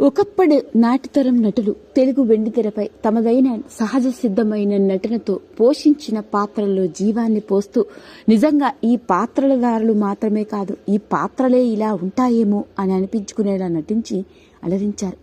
ఒకప్పటి నాటితరం నటులు తెలుగు వెండితెరపై తమదైన సహజ సిద్ధమైన నటనతో పోషించిన పాత్రల్లో జీవాన్ని పోస్తూ నిజంగా ఈ పాత్రలదారులు మాత్రమే కాదు ఈ పాత్రలే ఇలా ఉంటాయేమో అని అనిపించుకునేలా నటించి అలరించారు.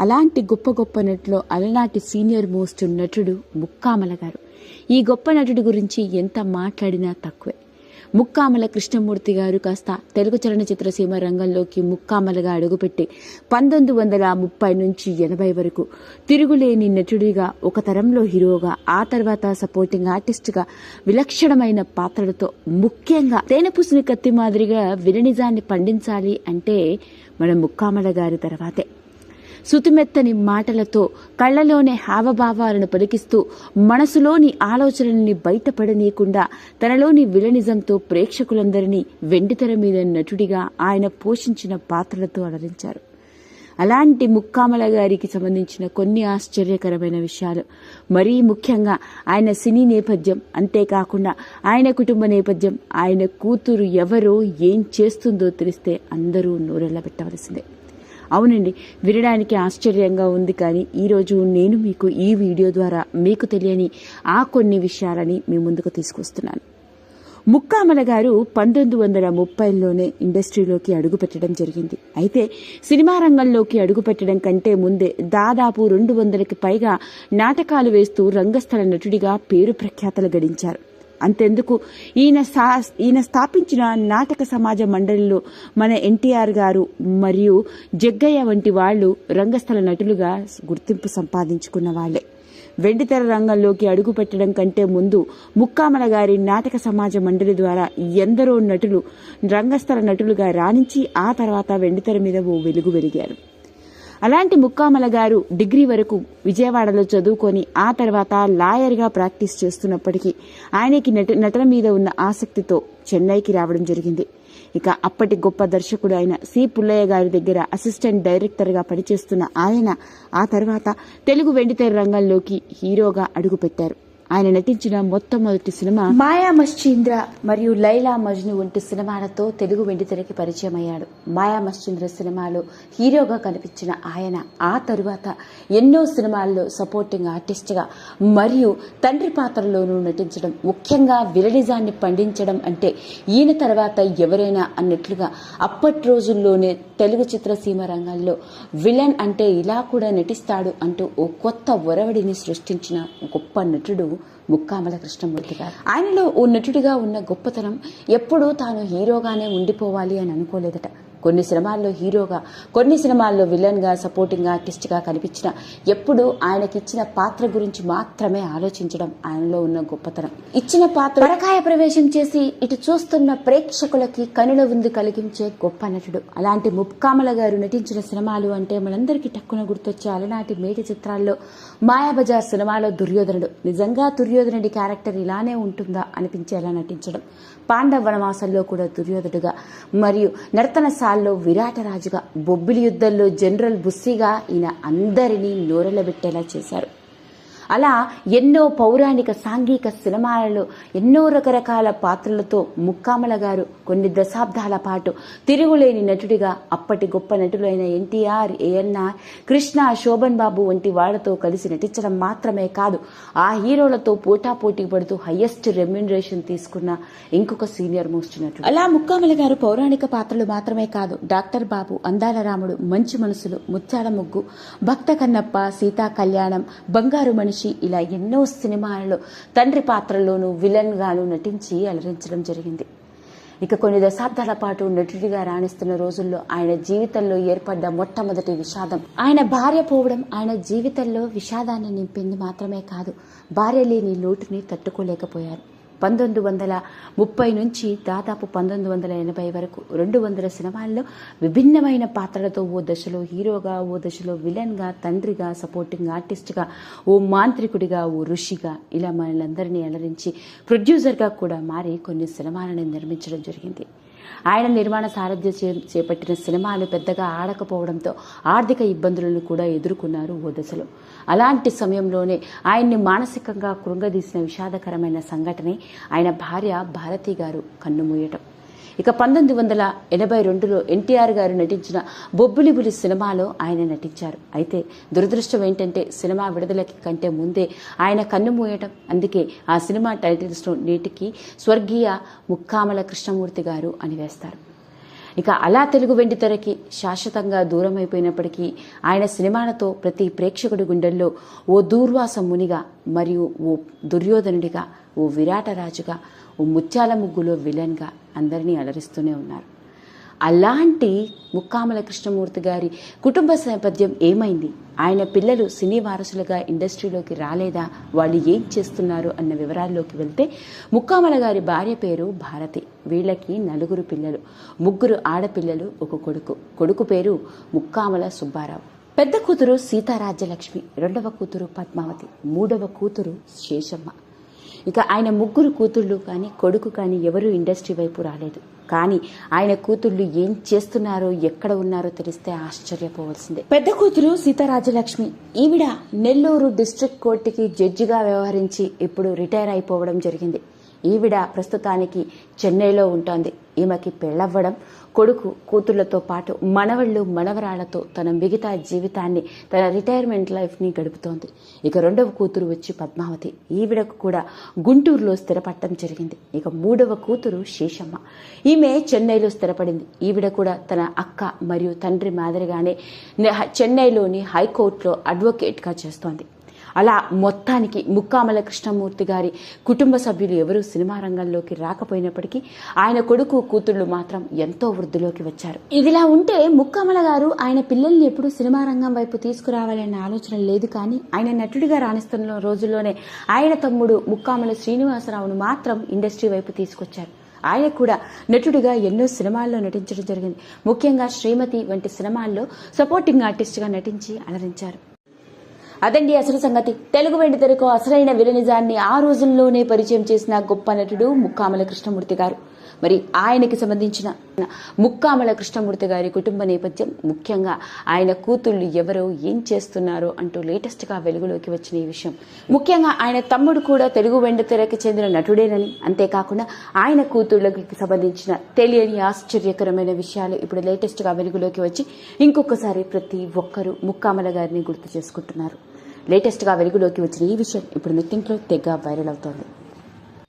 అలాంటి గొప్ప గొప్ప నటులో అలనాటి సీనియర్ మోస్ట్ నటుడు ముక్కామల గారు. ఈ గొప్ప నటుడి గురించి ఎంత మాట్లాడినా తక్కువే. ముక్కామల కృష్ణమూర్తి గారు కాస్త తెలుగు చలనచిత్ర సీమ రంగంలోకి ముక్కామలగా అడుగుపెట్టి పంతొమ్మిది వందల ముప్పై నుంచి ఎనభై వరకు తిరుగులేని నటుడిగా ఒక తరంలో హీరోగా ఆ తర్వాత సపోర్టింగ్ ఆర్టిస్ట్గా విలక్షణమైన పాత్రలతో ముఖ్యంగా తేనెపూసిన కత్తి మాదిరిగా విలనిజాన్ని పండించాలి అంటే మన ముక్కామల గారి తర్వాతే. సుతిమెత్తని మాటలతో కళ్ళలోనే హావభావాలను పలికిస్తూ మనసులోని ఆలోచనల్ని బయటపడనీయకుండా తనలోని విలనిజంతో ప్రేక్షకులందరినీ వెండితెర మీద నటుడిగా ఆయన పోషించిన పాత్రలతో అలరించారు. అలాంటి ముక్కామల గారికి సంబంధించిన కొన్ని ఆశ్చర్యకరమైన విషయాలు. మరీ ముఖ్యంగా ఆయన సినీ నేపథ్యం. అంతేకాకుండా ఆయన కుటుంబ నేపథ్యం. ఆయన కూతురు ఎవరో ఏం చేస్తుందో తెలిస్తే అందరూ నోరెళ్ళబెట్టవలసిందే. అవునండి. వినడానికి ఆశ్చర్యంగా ఉంది కానీ ఈరోజు నేను మీకు ఈ వీడియో ద్వారా మీకు తెలియని ఆ కొన్ని విషయాలని మీ ముందుకు తీసుకొస్తున్నాను. ముక్కామల గారు పంతొమ్మిది వందల ముప్పైలోనే ఇండస్ట్రీలోకి అడుగుపెట్టడం జరిగింది. అయితే సినిమా రంగంలోకి అడుగుపెట్టడం కంటే ముందే దాదాపు రెండు వందలకి పైగా నాటకాలు వేస్తూ రంగస్థల నటుడిగా పేరు ప్రఖ్యాతలు గడించారు. అంతెందుకు. ఈయన సా- ఈయన స్థాపించిన నాటక సమాజ మండలిలో మన ఎన్టీఆర్ గారు మరియు జగ్గయ్య వంటి వాళ్ళు రంగస్థల నటులుగా గుర్తింపు సంపాదించుకున్న వాళ్ళే వెండితెర రంగంలోకి అడుగుపెట్టడం కంటే ముందు ముక్కామల గారి నాటక సమాజ మండలి ద్వారా ఎందరో నటులు రంగస్థల నటులుగా రాణించి ఆ తర్వాత వెండితెర మీద ఓ వెలుగు వెలిగారు. అలాంటి ముక్కామల గారు డిగ్రీ వరకు విజయవాడలో చదువుకొని ఆ తర్వాత లాయర్గా ప్రాక్టీస్ చేస్తున్నప్పటికీ ఆయనకి నట నటన మీద ఉన్న ఆసక్తితో చెన్నైకి రావడం జరిగింది. ఇక అప్పటి గొప్ప దర్శకుడు అయిన సి. పుల్లయ్య గారి దగ్గర అసిస్టెంట్ డైరెక్టర్గా పనిచేస్తున్న ఆయన ఆ తర్వాత తెలుగు వెండితెర రంగంలోకి హీరోగా అడుగుపెట్టారు. ఆయన నటించిన మొట్టమొదటి సినిమా మాయా మశ్చీంద్ర మరియు లైలా మజ్ను వంటి సినిమాలతో తెలుగు వెండితెరకి పరిచయం అయ్యాడు మాయా మశ్చీంద్ర సినిమాలో హీరోగా కనిపించిన ఆయన ఆ తరువాత ఎన్నో సినిమాల్లో సపోర్టింగ్ ఆర్టిస్ట్గా మరియు తండ్రి పాత్రలోనూ నటించడం ముఖ్యంగా విలనిజాన్ని పండించడం అంటే ఈయన తర్వాత ఎవరైనా అన్నట్లుగా అప్పటి రోజుల్లోనే తెలుగు చిత్రసీమ రంగంలో విలన్ అంటే ఇలా కూడా నటిస్తాడు అంటూ ఓ కొత్త ఒరవడిని సృష్టించిన గొప్ప నటుడు ముక్కామల కృష్ణమూర్తి గారు. ఆయనలో ఓ నటుడిగా ఉన్న గొప్పతనం ఎప్పుడూ తాను హీరోగానే ఉండిపోవాలి అని అనుకోలేదట. కొన్ని సినిమాల్లో హీరోగా కొన్ని సినిమాల్లో విలన్గా సపోర్టింగ్ ఆర్టిస్ట్గా కనిపించిన ఎప్పుడూ ఆయనకిచ్చిన పాత్ర గురించి మాత్రమే ఆలోచించడం ఆయనలో ఉన్న గొప్పతనం. ఇచ్చిన పాత్ర పరకాయ ప్రవేశం చేసి ఇటు చూస్తున్న ప్రేక్షకులకి కనుల ఉంది కలిగించే గొప్ప నటుడు. అలాంటి ముక్కామల గారు నటించిన సినిమాలు అంటే మనందరికీ టక్కున గుర్తొచ్చే అలనాటి మేటి చిత్రాల్లో మాయాబజార్ సినిమాలో దుర్యోధనుడు. నిజంగా దుర్యోధనుడి క్యారెక్టర్ ఇలానే ఉంటుందా అనిపించేలా నటించడం. పాండవ వనవాసంలో కూడా దుర్యోధనుడుగా మరియు నర్తన యుద్ధాల్లో విరాటరాజుగా బొబ్బిలి యుద్ధంలో జనరల్ బుస్సిగా ఈయన అందరినీ నోరెలబెట్టేలా చేశారు. అలా ఎన్నో పౌరాణిక సాంఘిక సినిమాలలో ఎన్నో రకరకాల పాత్రలతో ముక్కామల గారు కొన్ని దశాబ్దాల పాటు తిరుగులేని నటుడిగా అప్పటి గొప్ప నటులైన ఎన్టీఆర్ ఏఎన్ఆర్ కృష్ణ శోభన్ బాబు వంటి వాళ్ళతో కలిసి నటించడం మాత్రమే కాదు ఆ హీరోలతో పోటాపోటీ పడుతూ హయ్యెస్ట్ రెమ్యునరేషన్ తీసుకున్న ఇంకొక సీనియర్ మోస్ట్ నటుడు. అలా ముక్కామల గారు పౌరాణిక పాత్రలు మాత్రమే కాదు డాక్టర్ బాబు అందాల రాముడు మంచి మనసులు ముత్యాల ముగ్గు భక్త కన్నప్ప సీతా కళ్యాణం బంగారు మణి మనిషి ఇలా ఎన్నో సినిమాలలో తండ్రి పాత్రలోనూ విలన్ గాను నటించి అలరించడం జరిగింది. ఇక కొన్ని దశాబ్దాల పాటు నటుడిగా రాణిస్తున్న రోజుల్లో ఆయన జీవితంలో ఏర్పడ్డ మొట్టమొదటి విషాదం. ఆయన భార్య పోవడం ఆయన జీవితంలో విషాదాన్ని నింపింది మాత్రమే కాదు భార్య లేని లోటుని తట్టుకోలేకపోయారు. పంతొమ్మిది వందల ముప్పై నుంచి దాదాపు పంతొమ్మిది వందల ఎనభై వరకు రెండు వందల సినిమాల్లో విభిన్నమైన పాత్రలతో ఓ దశలో హీరోగా ఓ దశలో విలన్గా తండ్రిగా సపోర్టింగ్ ఆర్టిస్ట్గా ఓ మాంత్రికుడిగా ఓ ఋషిగా ఇలా మనలందరినీ అలరించి ప్రొడ్యూసర్గా కూడా మారి కొన్ని సినిమాలను నిర్మించడం జరిగింది. ఆయన నిర్మాణ సారథ్యం చేపట్టిన సినిమాలు పెద్దగా ఆడకపోవడంతో ఆర్థిక ఇబ్బందులను కూడా ఎదుర్కొన్నారు ఓ దశలో. అలాంటి సమయంలోనే ఆయన్ని మానసికంగా కృంగదీసిన విషాదకరమైన సంఘటనే ఆయన భార్య భారతి గారు కన్నుమూయటం. ఇక పంతొమ్మిది వందల ఎనభై రెండులో ఎన్టీఆర్ గారు నటించిన బొబ్బిలిబులి సినిమాలో ఆయన నటించారు. అయితే దురదృష్టం ఏంటంటే సినిమా విడుదలకి కంటే ముందే ఆయన కన్ను మూయటం. అందుకే ఆ సినిమా టైటిల్స్ను నేటికి స్వర్గీయ ముక్కామల కృష్ణమూర్తి గారు అని వేస్తారు ఇక అలా తెలుగు వెండితెరకి శాశ్వతంగా దూరం అయిపోయినప్పటికీ ఆయన సినిమాలతో ప్రతి ప్రేక్షకుడి గుండెల్లో ఓ దూర్వాస మునిగా మరియు ఓ దుర్యోధనుడిగా ఓ విరాటరాజుగా ఓ ముత్యాల ముగ్గులో విలన్గా అందరినీ అలరిస్తూనే ఉన్నారు. అలాంటి ముక్కామల కృష్ణమూర్తి గారి కుటుంబ నేపథ్యం ఏమైంది? ఆయన పిల్లలు సినీ వారసులుగా ఇండస్ట్రీలోకి రాలేదా? వాళ్ళు ఏం చేస్తున్నారు అన్న వివరాల్లోకి వెళ్తే ముక్కామల గారి భార్య పేరు భారతి. వీళ్ళకి నలుగురు పిల్లలు. ముగ్గురు ఆడపిల్లలు ఒక కొడుకు. కొడుకు పేరు ముక్కామల సుబ్బారావు. పెద్ద కూతురు సీతారాజ్యలక్ష్మి. రెండవ కూతురు పద్మావతి. మూడవ కూతురు శేషమ్మ. ఇక ఆయన ముగ్గురు కూతుళ్ళు కానీ కొడుకు కానీ ఎవరూ ఇండస్ట్రీ వైపు రాలేదు. కానీ ఆయన కూతుళ్ళు ఏం చేస్తున్నారో ఎక్కడ ఉన్నారో తెలిస్తే ఆశ్చర్యపోవలసిందే. పెద్ద కూతురు సీతారాజలక్ష్మి. ఈవిడ నెల్లూరు డిస్ట్రిక్ట్ కోర్టుకి జడ్జిగా వ్యవహరించి ఇప్పుడు రిటైర్ అయిపోవడం జరిగింది. ఈవిడ ప్రస్తుతానికి చెన్నైలో ఉంటోంది. ఈమెకి పెళ్ళవ్వడం కొడుకు కూతుళ్ళతో పాటు మనవళ్ళు మనవరాళ్ళతో తన మిగతా జీవితాన్ని తన రిటైర్మెంట్ లైఫ్ని గడుపుతోంది. ఇక రెండవ కూతురు వచ్చి పద్మావతి. ఈవిడకు కూడా గుంటూరులో స్థిరపడటం జరిగింది. ఇక మూడవ కూతురు శేషమ్మ. ఈమె చెన్నైలో స్థిరపడింది. ఈవిడ కూడా తన అక్క మరియు తండ్రి మాదిరిగానే చెన్నైలోని హైకోర్టులో అడ్వకేట్గా చేస్తోంది. అలా మొత్తానికి ముక్కామల కృష్ణమూర్తి గారి కుటుంబ సభ్యులు ఎవరూ సినిమా రంగంలోకి రాకపోయినప్పటికీ ఆయన కొడుకు కూతుళ్ళు మాత్రం ఎంతో వృద్ధిలోకి వచ్చారు. ఇదిలా ఉంటే ముక్కామల గారు ఆయన పిల్లల్ని ఎప్పుడు సినిమా రంగం వైపు తీసుకురావాలనే ఆలోచన లేదు కానీ ఆయన నటుడిగా రాణిస్తున్న రోజుల్లోనే ఆయన తమ్ముడు ముక్కామల శ్రీనివాసరావును మాత్రం ఇండస్ట్రీ వైపు తీసుకొచ్చారు. ఆయన కూడా నటుడిగా ఎన్నో సినిమాల్లో నటించడం జరిగింది. ముఖ్యంగా శ్రీమతి వంటి సినిమాల్లో సపోర్టింగ్ ఆర్టిస్ట్గా నటించి అలరించారు. అదండి అసలు సంగతి. తెలుగు వెండి తెరకు అసలైన విలనిజాన్ని ఆ రోజుల్లోనే పరిచయం చేసిన గొప్ప నటుడు ముక్కామల కృష్ణమూర్తి గారు. మరి ఆయనకి సంబంధించిన ముక్కామల కృష్ణమూర్తి గారి కుటుంబ నేపథ్యం ముఖ్యంగా ఆయన కూతుళ్ళు ఎవరో ఏం చేస్తున్నారో అంటూ లేటెస్ట్గా వెలుగులోకి వచ్చిన ఈ విషయం. ముఖ్యంగా ఆయన తమ్ముడు కూడా తెలుగు వెండితెరకి చెందిన నటుడేనని అంతేకాకుండా ఆయన కూతుళ్ళకి సంబంధించిన తెలియని ఆశ్చర్యకరమైన విషయాలు ఇప్పుడు లేటెస్ట్గా వెలుగులోకి వచ్చి ఇంకొకసారి ప్రతి ఒక్కరూ ముక్కామల గారిని గుర్తు చేసుకుంటున్నారు. లేటెస్ట్గా వెలుగులోకి వచ్చిన ఈ విషయం ఇప్పుడు నెట్టింట్లో తెగ వైరల్ అవుతోంది.